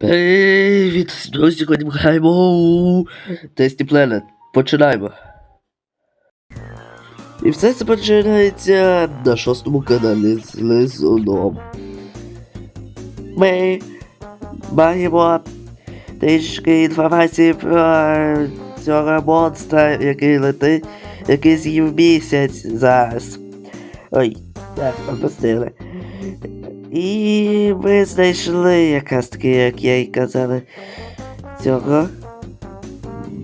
Привіт, друзі, сьогодні ми граємо у Тесті Planet. Починаємо. І все це починається на шостому каналі з Лизуном. Ми маємо трішки інформації про цього монстра, який летить, який з'їв місяць зараз. Ой, так, пропустили. І ми знайшли якраз таки, як я й казали, цього.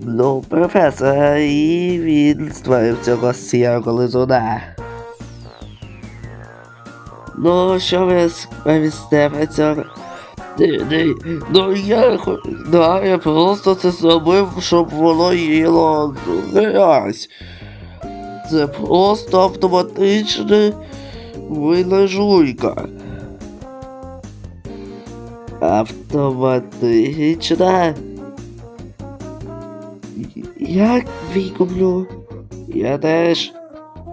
Ну, професора, і він створив цього сірого лизуна. Ну, що ви сповісте про цього? Ну я, да, я просто це зробив, щоб воно їло грязь. Це просто автоматична вилежуйка. Автоматична. Як дві куплю? Я теж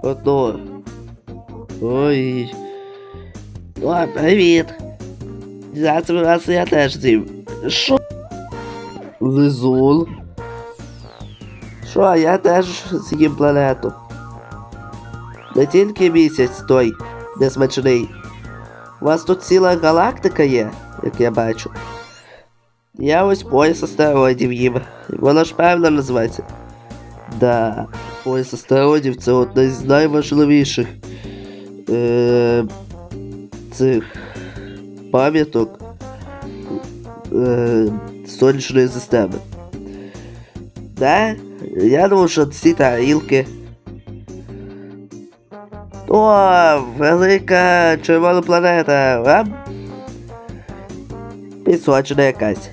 одну. Ой. О, привіт. Зараз раз я теж з'їм. Що? Лизун. Що, я теж з'їм планету. Не тільки місяць той, несмачний. У вас тут ціла галактика є, як я бачу. Я ось пояс астероїдів їм. Воно ж правильно називається. Да, пояс астероїдів це одне з найважливіших е, цих пам'яток е, сонячної системи. Да? Я думав, що ці тарілки. О, велика червона планета. А? Пісочна якась.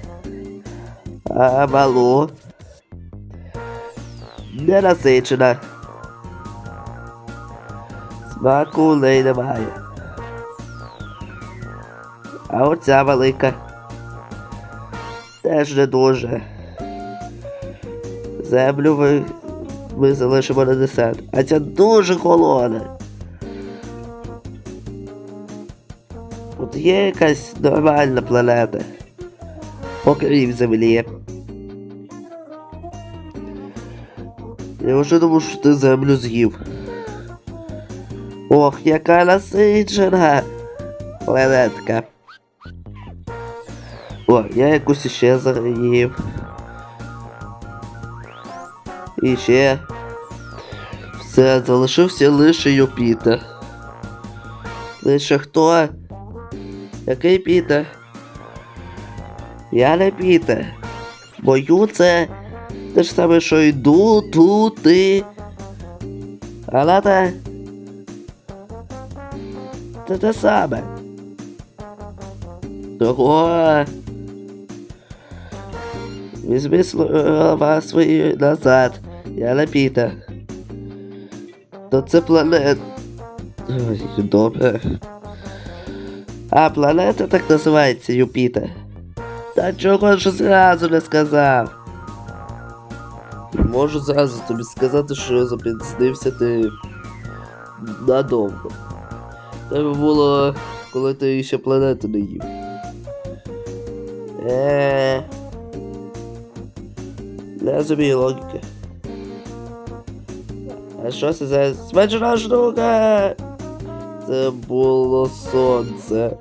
А мало. Ненасичена. Смаку неї немає. А оця велика. Теж не дуже. Землю ви, ми залишимо на десерт. А ця дуже холодна. От є якась нормальна планета. Окрім землі. Я вже думав, що ти землю з'їв. Ох, яка насичена планетка. О, я якусь іще заїв. І ще. Все, залишився лише Юпітер. Лише хто? Який Пітер? Я не Пітер. Бою це те ж саме, що йду туди. Але те. Це те саме. Того. Візьми слова свої назад. Я не Пітер. То це планет. Добре. А планета так називається Юпітер. Та чого ж зразу не сказав? Можу зразу тобі сказати, що запізнився ти надовго. Треба було, коли ти ще планету не їв. Е. Не розумію логіки. А що це за смачна штука? Це було сонце.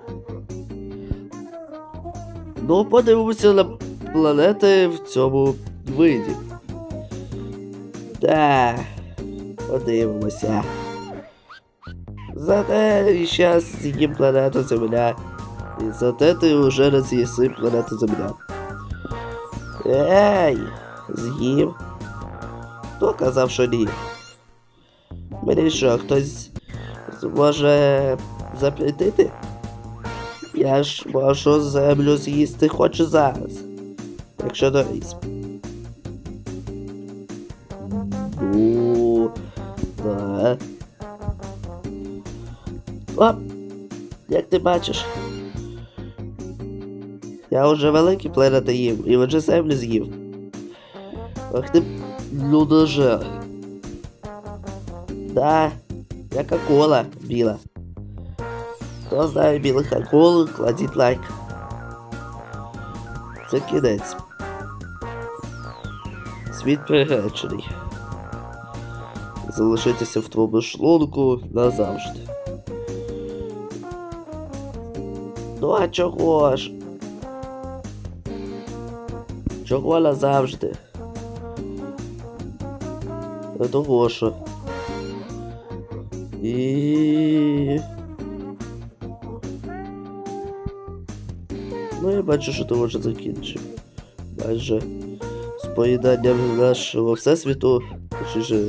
Ну, подивимося на планети в цьому виді. Так, подивимося. Зате зараз з'їм планету Земля. І зате ти вже не з'їси планету Земля. Ей, з'їм. Хто казав, що ні? Мені що, хтось зможе запретити? Я ж можу землю з'їсти хоч зараз. Якщо доріс. Ну, так. Оп! Як ти бачиш? Я вже великі планети їв і вже землю з'їв. Ах ти людожер. Да, яка кола біла. Хто знає білих акул, кладіть лайк. Це кінець. Світ приречений. Залишитися в твоєму шлунку назавжди. Ну а чого ж? Чого назавжди? Ну, Того що. І. Ну, я бачу, що ти вже закінчив. Майже з поїданням нашого всесвіту, точніше,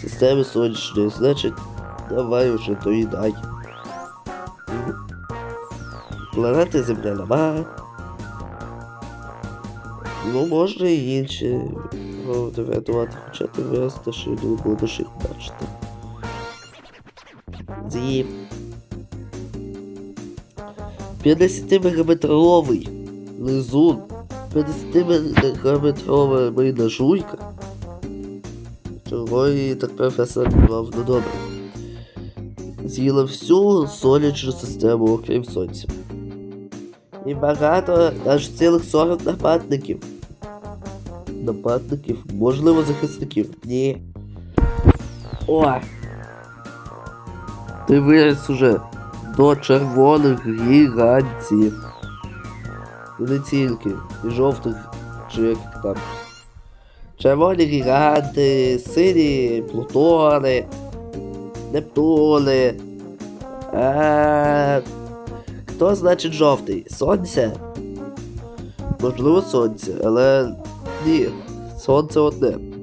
системи сонячної, значить, давай уже доїдай. Планети Земля нема. Ну, можна і інші рятувати, хоча ти виростеш і не будеш їх бачити. З'їв. 50-мегаметровий лизун, 50-мегаметрова мийна жуйка. Чого і так професор мав добре. З'їла всю сонячну систему, окрім сонця. І багато, аж цілих 40 нападників. Нападників? Можливо, захисників. Ні. О! Ти виріс уже до червоних гігантів. І не тільки, і жовтих, чи як там. Червоні гіганти, сині плутони, Нептуни. А, хто значить жовтий? Сонце? Можливо, сонце, але ні, сонце одне.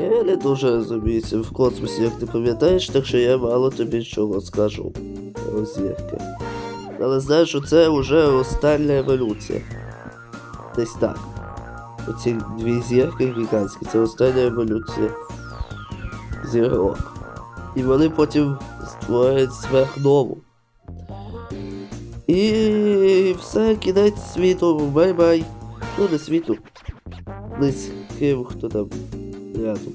Я не дуже розуміюся в космосі, як ти пам'ятаєш, так що я мало тобі чого скажу про зірки. Але знаєш, що це вже остання еволюція. Десь так. Оці дві зірки гігантські, це остання еволюція зірок. І вони потім створять сверхнову. І все, кінець світу, бай-бай. Ну не світу. З ким, хто там рядом.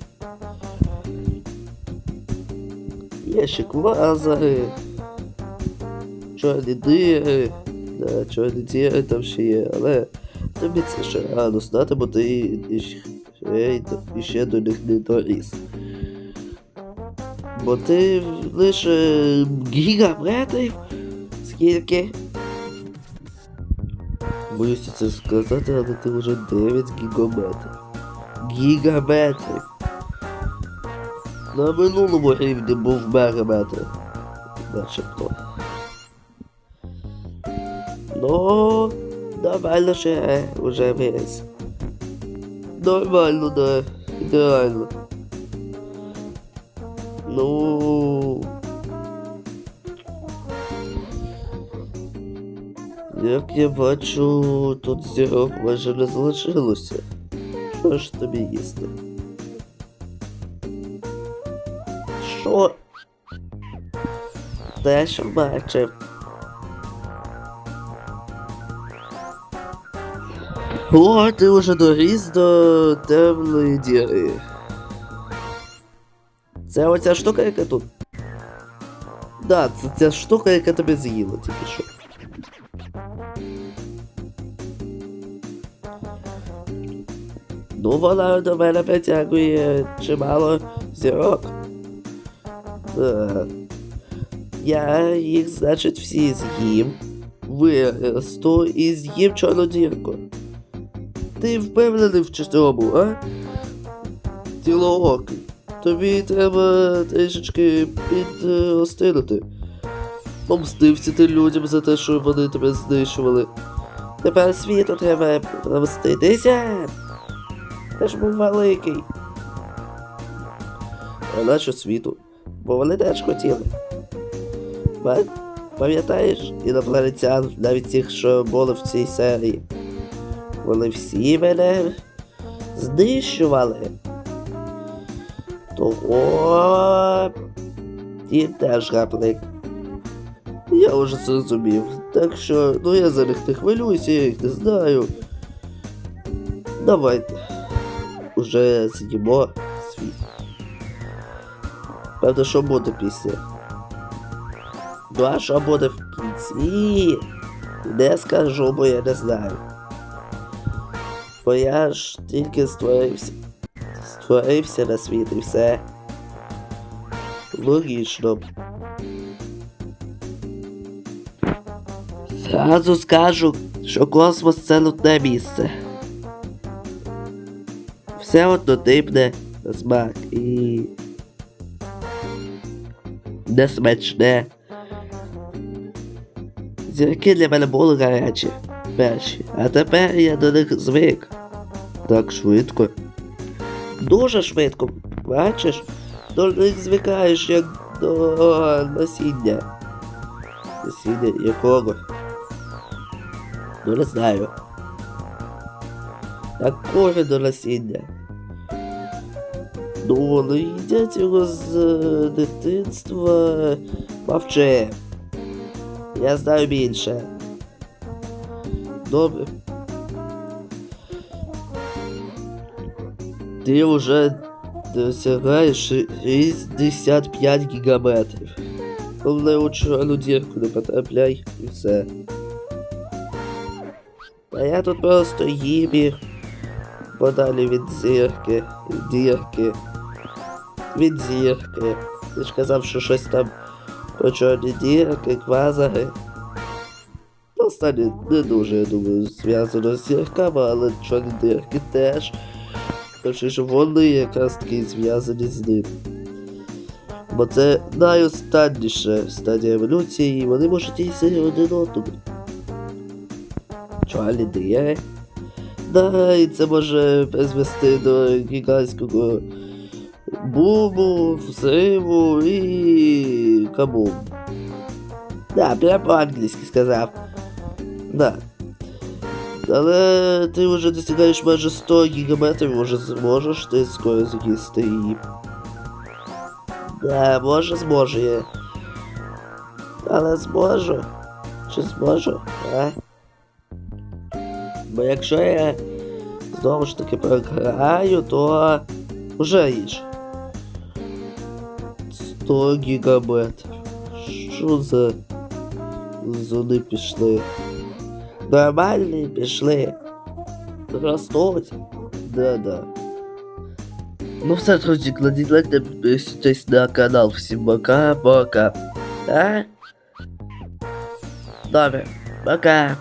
Є ще квазари. Чорні дири. Да, чорні дири там ще є, але тобі це ще рано знати, бо ти іще, іще до них не доріс. Бо ти лише гігаметрів. Скільки? Боюся це сказати, але ти вже 9 гігаметрів. Гігаметрів. На минулому рівні був мегаметр. Начебто. Ну, нормально ще вже виріс. Нормально, да. Ідеально. Ну. Як я бачу, тут зірок майже не залишилося. Що ж тобі їсти? Що? Те, що бачив. О, ти вже доріс до темної діри. Це оця штука, яка тут. Да, це ця штука, яка тебе з'їла тільки що. Ну, вона до мене притягує чимало зірок. Е, Я їх, значить, всі з'їм, виросту і з'їм чорну дірку. Ти впевнений в цьому, а? Тілоокий. Тобі треба трішечки підостинути. Помстився ти людям за те, що вони тебе знищували. Тепер світу треба помститися. Ти ж був великий. Нащо світу? Бо вони теж хотіли. Пам'ятаєш інопланетян, навіть тих, що були в цій серії. Вони всі мене знищували. Того ти теж гаплик. Я вже це зрозумів. Так що, ну я за них не хвилююся, я їх не знаю. Давайте. Уже з'їмо світ. Правда, що буде після? Ну а що буде в кінці? Не скажу, бо я не знаю. Бо я ж тільки створився. Створився на світ і все. Логічно. Зразу скажу, що космос це нудне місце. Все однотипне на смак і. Несмачне. Зірки для мене були гарячі, перші, а тепер я до них звик. Так швидко. Дуже швидко, бачиш, до них звикаєш як до насіння. Насіння якого? Ну не знаю. Такого до насіння. Ну, вони їдять його з е, дитинства. Мовчи. Я знаю більше. Добре. Ти вже досягаєш 65 гігаметрів. Головне у чорну дірку не потрапляй і все. А я тут просто їх подалі від зірки, дірки. Від зірки. Ти ж казав, що щось там про чорні дірки, квазари. Ну, останнє не дуже, я думаю, зв'язано з зірками, але чорні дірки теж. Тому що вони якраз таки зв'язані з ним. Бо це найостанніша стадія еволюції, і вони можуть їсти один одному. Чорні діри. Да, і це може призвести до гігантського буму, взриву і кабум. Да, прямо по-англійськи сказав. Да. Але ти вже досягаєш майже 100 гігаметрів, може зможеш ти скоро з'їсти її. Да, може зможу я. Але зможу. Чи зможу, а? Бо якщо я знову ж таки програю, то вже їж. 100 гігабайт. Що за зони пішли? Нормальні пішли. Ростуть. Да-да. Ну все, друзі, кладіть лайк та підписуйтесь на канал. Всім пока-пока. А? Добре, пока.